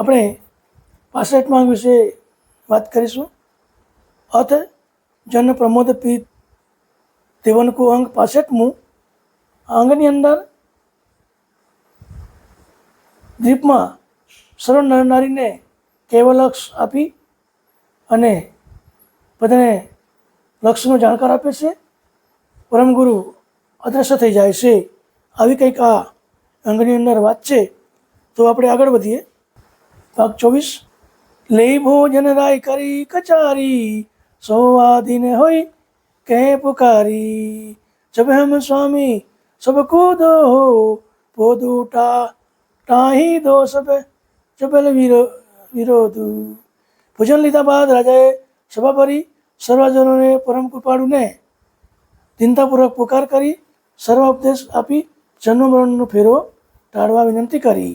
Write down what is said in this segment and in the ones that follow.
આપણે પાસઠ માંગ વિશે વાત કરીશું. અથ જન પ્રમોદ પીત તેવનકુ અંગ પાસઠમું આ અંગની અંદર દ્વીપમાં સરળ નરનારીને કેવલક્ષ આપી અને બધાને લક્ષ્યનો જાણકાર આપે છે. પરમગુરુ અદ્રશ્ય થઈ જાય છે. આવી કંઈક આ અંગની અંદર વાત છે. તો આપણે આગળ વધીએ. ભાગ ચોવીસ. લઈ ભોજન રાય કરી કચારી, સોવાદીને હોય કે પુકારી. જબ હમ સ્વામી સબ દો પોદુ ટા ટાહી દો સબ જબલ વિરો, વિરોધુ. ભોજન લીધા બાદ રાજાએ સભા ભરી, સર્વજનોને પરમ કૃપાળુને ચિંતાપૂર્વક પુકાર કરી સર્વ ઉપદેશ આપી જન્મ મરણનો ફેરો ટાળવા વિનંતી કરી.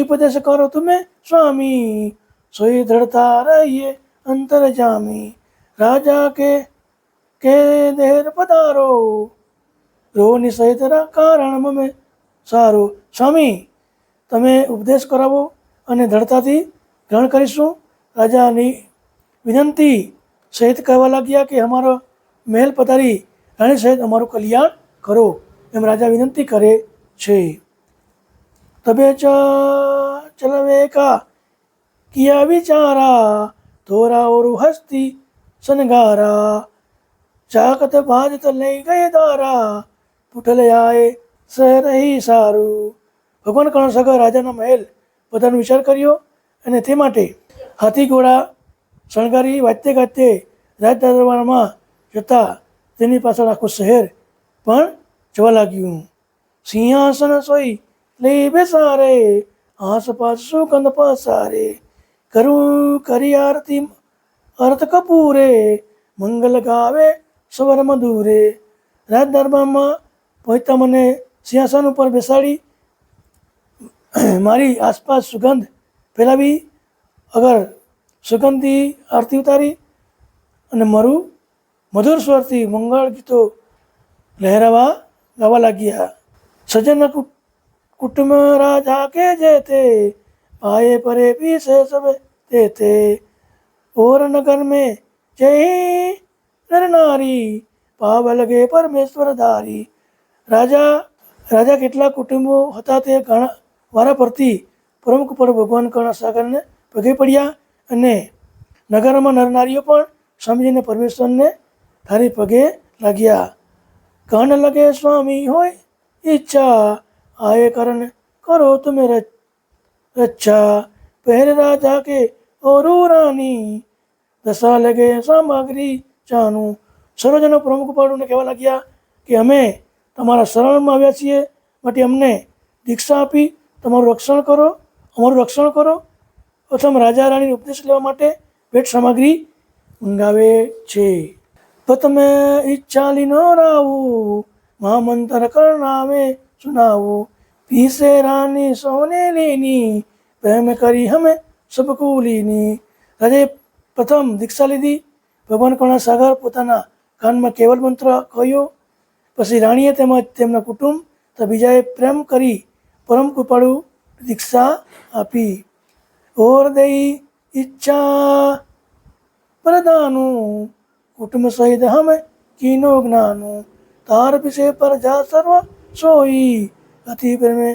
ઉપદેશ કરો તમે, સ્વામી. સોઈ દ્રઢતા રહીએ, અંતર જામી. રાજા કે કે દેર પધારો. રોની સહિત કારણ મમે. સારું, સ્વામી, તમે ઉપદેશ કરાવો અને દ્રઢતાથી ગ્રહણ કરીશું. રાજાની વિનંતી સહિત કહેવા લાગ્યા કે અમારો મહેલ પધારી, રાણી સહિત અમારું કલ્યાણ કરો. એમ રાજા વિનંતી કરે છે. ચલવે કા કિયા વિચારા થોરા ઓરુ હસ્તી સનગારા ચાકત ભાજત લઈ ગયે દારા પુઠલયાએ આએ શહેર હી સારું ભગવાન કણસગર રાજાના મહેલ બધાનો વિચાર કર્યો અને તે માટે હાથી ઘોડા શણગારી વાજતે ગાતે રાજ દરબારમાં જતા તેની પાછળ આખું શહેર પણ જવા લાગ્યું. સિંહાસન સોઈ લઈ સારે આસપાસ સુગંધ પસારે કરું કરી આરતી અર્થ કપૂરે, મંગલ ગાવે સ્વર મધુરે. રાજ દરબારમાં પોતા મને સિંહાસન ઉપર બેસાડી, મારી આસપાસ સુગંધ ફેલાવી, અગર સુગંધથી આરતી ઉતારી અને મારું મધુર સ્વરથી મંગળ ગીતો લહેરાવા ગાવા લાગ્યા. સજ્જનના કુટુંબ રાજા કે જે તે? આયે પરે પીસે સબ તે તે. ઓરનગર નગર में જય નર નારી પાવ લગે પરમેશ્વર ધારી. રાજા રાજા કેટલા કુટુંબો હતા તે ઘણા વારા પરથી પ્રમુખ પર ભગવાન કર્ણ સાગરને પગે પડ્યા અને નગરમાં નરનારીઓ પણ સમજીને પરમેશ્વરને તારી પગે લાગ્યા. કર્ણ લગે સ્વામી હોય ઈચ્છા આયે करण કરો તમે રચ, રચ્છા राजा के કે रानी દશા લગે સામગ્રી ચાનું. સર્વજનો પ્રમુખ પાડુને કહેવા લાગ્યા કે અમે તમારા શરણમાં આવ્યા છીએ, માટે અમને દીક્ષા આપી તમારું રક્ષણ કરો, અમારું રક્ષણ કરો. પ્રથમ રાજા રાણીનો ઉપદેશ લેવા માટે ભેટ સામગ્રી મંગાવે છે. તો તમે ઈચ્છા લીનો રાવું મહામંત્ર કરણાવે સુનાવું પીસે रानी सोने लेनी પ્રેમ કરી हमें सबको લીની રાજાએ પ્રથમ દીક્ષા લીધી ભગવાન કર્ણ સાગર પોતાના કાનમાં કેવલ મંત્ર કહ્યો. પછી રાણીએ તેમજ તેમના કુટુંબ તો બીજાએ પ્રેમ કરી પરમ કૃપાળુ દીક્ષા આપી. ઓર દઈ ઈચ્છા પ્રદાનું, કુટુંબ સહિત હમે કીનો જ્ઞાનું. તાર પીછે પર જા સર્વ સોઈ અતિ પ્રેમે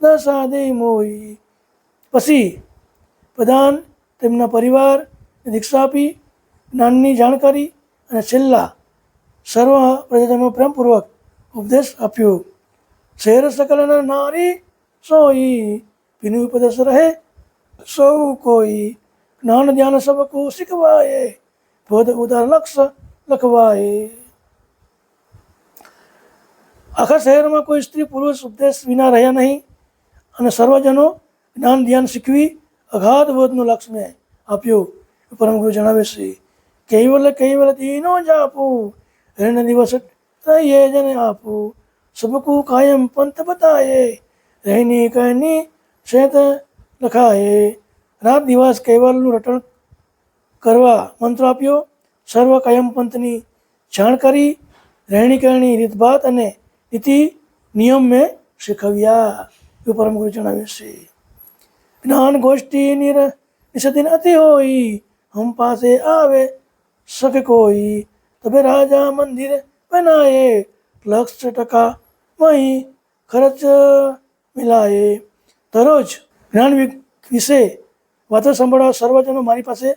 દસાદે મોઈ. પછી પ્રધાન તેમના પરિવાર દીક્ષા આપી, જ્ઞાનની જાણકારી અને છેલ્લા સર્વ પ્રજાજનો પ્રેમપૂર્વક ઉપદેશ આપ્યો. શેર સકલન નર સોઈ પીનું ઉપદેશ રહે, સૌ કોઈ. જ્ઞાન, ધ્યાન સબકો શીખવાય બોધ ઉદાર લક્ષ્ય લખવાય. આખા શહેરમાં કોઈ સ્ત્રી, પુરુષ, ઉપદેશ વિના રહ્યા નહીં અને સર્વજનો જ્ઞાન, ધ્યાન શીખવી અગાધ બોધનું લક્ષ્ય આપ્યું. પરમ ગુરુ જણાવે છે, કેવલ કેવલ તીનો જ આપું, રણ દિવસ તયે જને આપું. સબકુ કાયમ પંથ બતાયે, રહેની કહેની શેત લખાયે. રાત દિવસ કેવલનું રટણ કરવા મંત્ર આપ્યો. સર્વ કાયમ પંથની જાણ કરી, રહેણી કહેણી રીતભાત અને નીતિ નિયમ મેં શીખવ્યા એવું પરમ જણાવે છે જ્ઞાન ગોષ્ઠી નિર નિષદિન અતિ હોય હમ પાસે આવે શકે કોઈ તબે રાજા મંદિર બનાયે લક્ષ ટકા મહી ખર્ચ મિલાયે દરરોજ જ્ઞાન વિશે વાતો સાંભળવા સર્વજનો મારી પાસે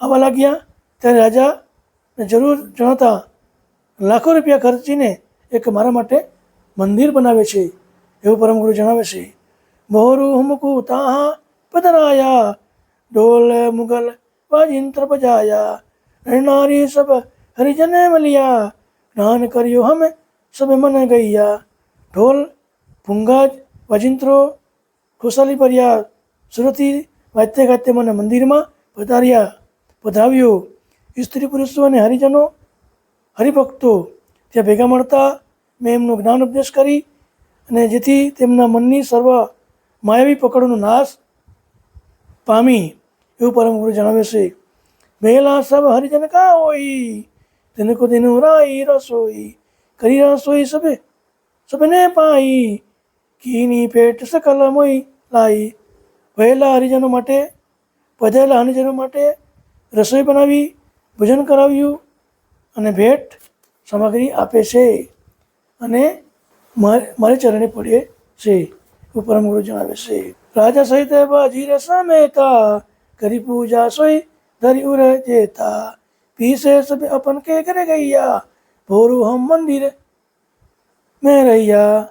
આવવા લાગ્યા ત્યારે રાજા જરૂર જણાતા લાખો રૂપિયા ખર્ચીને એક મારા માટે મંદિર બનાવે છે, એવું પરમગુરુ જણાવે છે. મોરુ હુમકુ તાહા પધરાયા, ઢોલ, મુગલ, વાજિંત્ર બજાયા. રણનારી સબ હરિજને મલિયા જ્ઞાન કર્યો હમે, સબે મન ગૈયા ઢોલ, ભૂંગાજ, વાજિંત્રો, ખુશાલી પર્યા સુરતી વાત્ય ગાતે મને મંદિરમાં પધાર્યા પધાવ્યું સ્ત્રી પુરુષો અને હરિજનો, હરિભક્તો ત્યાં ભેગા મળતા મેં એમનો જ્ઞાન ઉપદેશ કરી અને જેથી તેમના મનની સર્વ માયાવી પકડનો નાશ પામી એવું પરમ ગુરુ જણાવે છે. વહેલા સબ હરિજન કા હોય? તેને કો તેનું રાઈ રસોઈ. કરી રસોઈ સબે સબને પાઈ. કીની પેટ સકલ મોઈ લાઈ. વહેલા હરિજનો માટે પધારેલા હરિજનો માટે રસોઈ બનાવી, ભોજન કરાવ્યું અને ભેટ સામગ્રી આપે છે. અને મારે ચરણે પડે છે. એવું પરમ ગુરુ જણાવે છે, રાજા સહિત બાજી સમેતા કરી પૂજા સોઈ ધરી ઉર જેતા પીસે સભે અપન કે ઘરે ગૈયા, ભોરું હમ મંદિર મેં રહ્યા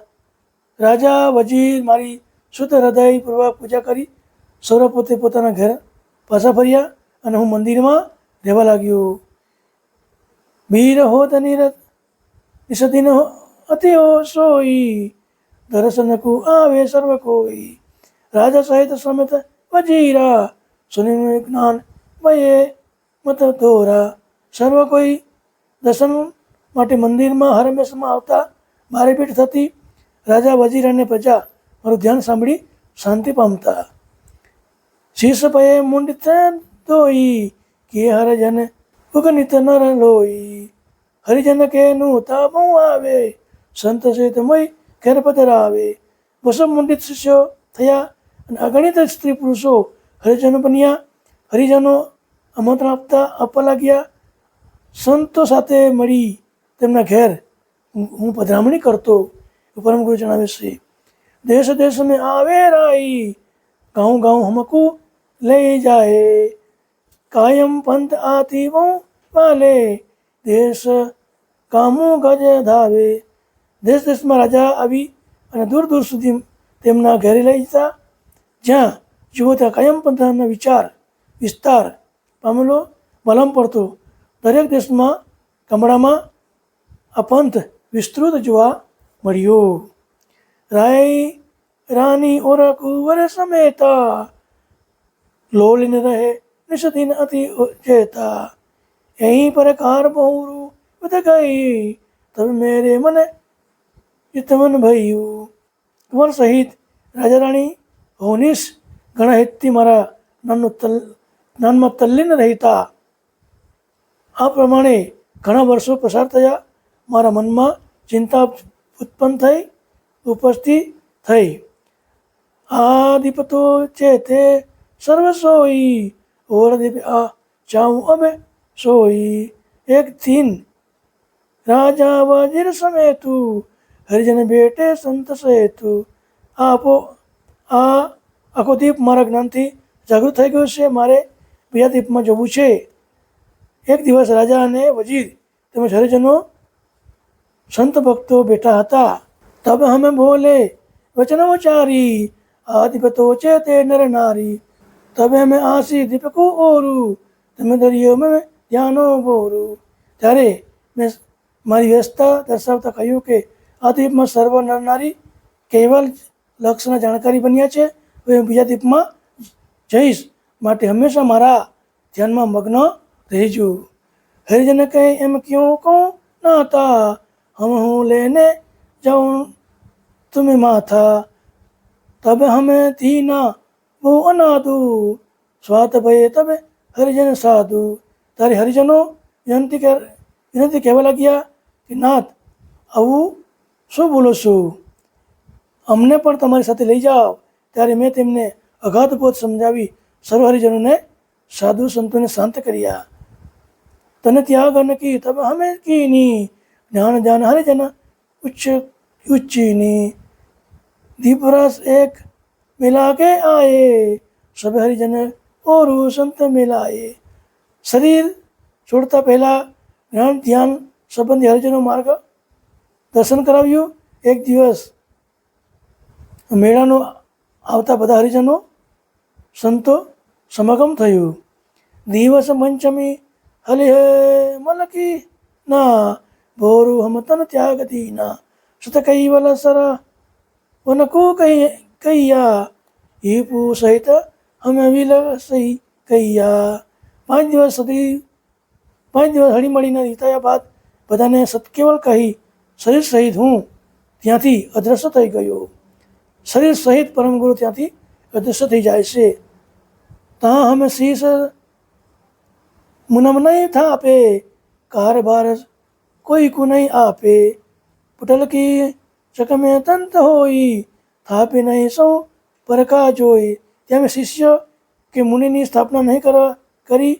રાજા વજીર મારી શુદ્ધ હૃદયપૂર્વક પૂજા કરી. સૌરવ પોતે પોતાના ઘર પાછા ફર્યા અને હું મંદિરમાં રહેવા લાગ્યો. વીર હોત નિરત નિષદિન હો સોઈ દર્શન કુ આવે સર્વ કોઈ રાજા સહિત સમેત વજીરા સુનિ જ્ઞાન વયે મત દોરા સર્વ કોઈ દર્શન માટે મંદિરમાં હરમેશમાં આવતા મારીપીટ થતી રાજા વજીર અને પ્રજા મારું ધ્યાન સાંભળી શાંતિ પામતા. શીશ પયે મુંડિત દોઈ કે હરજન ઉગનિત નર લોઈ. હરિજન કે નું તાબું આવે સંત સહિત મય ઘેર પધરાવે બસો મુંડિત શિષ્યો થયા અને અગણિત સ્ત્રી પુરુષો હરિજનો બન્યા. હરિજનો આમંત્રણ આપતા આપવા લાગ્યા. સંતો સાથે મળી તેમના ઘેર હું પધરામણી કરતો. પરમ ગુરુ જણાવે છે, દેશ દેશ મેં આવે રાઈ. ગાઉં ગાઉં હમકું લઈ જાય કાયમ પંથ આથી વાલે દેશ કામું ગજ ધાવે. દેશ દેશમાં રાજા આવી અને દૂર દૂર સુધી તેમના ઘેરે લઈ જતા, જ્યાં જુવતા ત્યાં કાયમ પંથાના વિચાર, વિસ્તાર, પામેલો વલમ પડતો. દરેક દેશમાં કમળામાં આ પંથ વિસ્તૃત જોવા મળ્યો. રાય, રાની ઓરા કુંવર સમેતા લોલીન રહે, નિષદિન અતિ જેતા અહીં પર કાર બહુ બધે ગઈ તમે મેરે મને યુતવનભાઈ કુંવર સહિત રાજા રાણી હોનીશ ઘણા હિતથી મારા જ્ઞાનનું તલ જ્ઞાનમાં તલ્લીન રહેતા. આ પ્રમાણે ઘણા વર્ષો પસાર થયા, મારા મનમાં ચિંતા ઉત્પન્ન થઈ ઉપસ્થિત થઈ. આ દીપતો છે તે સર્વ સોઈ ઓરદીપ આ જાઉં અમે સોઈ. એક થીન રાજા વજીર સમે તું હરિજન બેટે સંત સેતુ. આપો, આ આખો દીપ મારા જ્ઞાનથી જાગૃત થઈ ગયો છે. મારે બીજા દીપમાં જવું છે. એક દિવસ રાજા અને વજીર તેમજ હરિજનો સંત ભક્તો બેઠા હતા. તબ હમે બોલે, વચનોચારી આદિપતો છે તે નર નારી. તબે અમે આસી દીપકો ઓરું, તમે દરિયો મેં ધ્યાનો બોરું. ત્યારે મેં મારી વ્યવસ્થા દર્શાવતા કહ્યું કે આ દ્વીપમાં સર્વ નરનારી કેવલ લક્ષના જાણકારી બન્યા છે. હવે હું બીજા દ્વીપમાં જઈશ. માટે હંમેશા મારા ધ્યાનમાં મગ્ન રહેજો. હરિજને કહે, એમ ક્યું કહું? ના હતા. હમ હું લઈને જાઉં. તમે માથા. તબે હમે ધીના. બહુ અનાદુ. સ્વાત ભય તબે હરિજન સાધુ. તારે હરિજનો વિનંતી વિનંતી કહેવા લાગ્યા કે, નાથ, આવું શું બોલો છો? અમને પણ તમારી સાથે લઈ જાઓ. ત્યારે મેં તેમને અગાધ બોધ સમજાવી સર્વ હરિજનોને સાધુ સંતોને શાંત કર્યા. તને ત્યાગ ન કી, તબ હમે કીની જ્ઞાન જાન હરિજન ઉચ્ચ ઉચ્ચીની દીપરસ એક મિલા કે આયે. સબ હરિજન ઓરુ સંત મિલાયે. શરીર છોડતા પહેલા જ્ઞાન, ધ્યાન સંબંધી હરિજનો માર્ગ દર્શન કરાવ્યું. એક દિવસ મેળાનો આવતા બધા હરિજનો, સંતો સમાગમ થયું. દિવસ પંચમી, હલિ હે મલકી ના, ભોરુ હમતન ત્યાગતી ના. સુત કૈવલ સર, વનકુ કહી કૈયા. હિપુ સહિત અમે સહી કૈયા. પાંચ દિવસ સુધી, પાંચ દિવસ હળીમળીને રીતાયા બાદ બધાને સત્કેવળ કહી શરીર સહિત હું ત્યાંથી અદ્રશ્ય થઈ ગયો. શરીર સહિત પરમગુરુ ત્યાંથી અદ્રશ્ય થઈ જાય છે. ત્યાં હમે શીશ મુનમ નહીં થાપે, કારભાર કોઈ કુ નહીં આપે. પુટલ કી ચકમે તંત હોઈ થાપે નહીં સૌ પરકા જોઈ. ત્યાં મેં શિષ્ય કે મુનિની સ્થાપના નહીં કરવા કરી,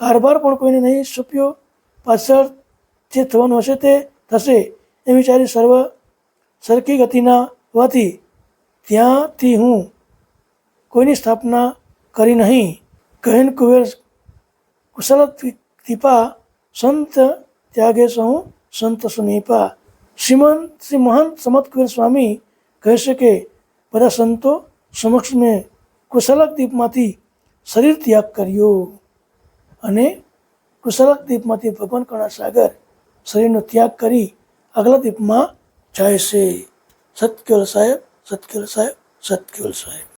કારભાર પણ કોઈને નહીં સોંપ્યો. પાછળ જે થવાનું હશે તે થશે. એ વિચારી સર્વ સરખી ગતિના હોવાથી ત્યાંથી હું કોઈની સ્થાપના કરી નહીં. કહેન કુવેર કુશલ દીપા સંત ત્યાગે સહુ સંત સુનીપા શ્રીમંત શ્રી મહંત સમત કુવેર સ્વામી કહે છે કે, બધા સંતો સમક્ષ મેં કુશલક દીપમાંથી શરીર ત્યાગ કર્યો અને કુશલક દીપમાંથી ભગવાન કણા સાગર શરીરનો ત્યાગ કરી આગલા દીપમાં જાય છે સતકેવલ સાહેબ સતકેવલ સાહેબ સતકેવલ સાહેબ.